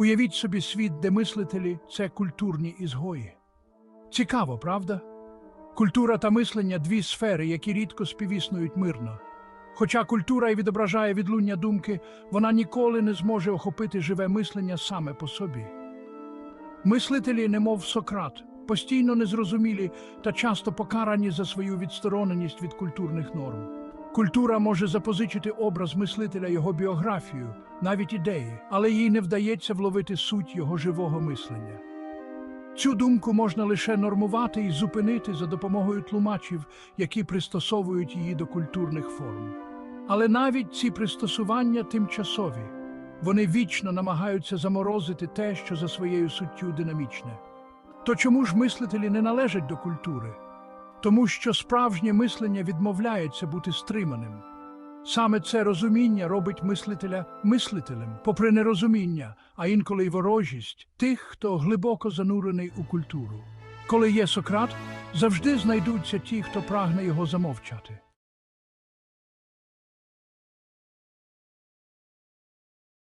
Уявіть собі світ, де мислителі це культурні ізгої. Цікаво, правда? Культура та мислення дві сфери, які рідко співіснують мирно. Хоча культура і відображає відлуння думки, вона ніколи не зможе охопити живе мислення саме по собі. Мислителі, немов Сократ, постійно незрозумілі та часто покарані за свою відстороненість від культурних норм. Культура може запозичити образ мислителя його біографію, навіть ідеї, але їй не вдається вловити суть його живого мислення. Цю думку можна лише нормувати і зупинити за допомогою тлумачів, які пристосовують її до культурних форм. Але навіть ці пристосування тимчасові. Вони вічно намагаються заморозити те, що за своєю суттю динамічне. То чому ж мислителі не належать до культури? Тому що справжнє мислення відмовляється бути стриманим. Саме це розуміння робить мислителя мислителем, попри нерозуміння, а інколи й ворожість тих, хто глибоко занурений у культуру. Коли є Сократ, завжди знайдуться ті, хто прагне його замовчати.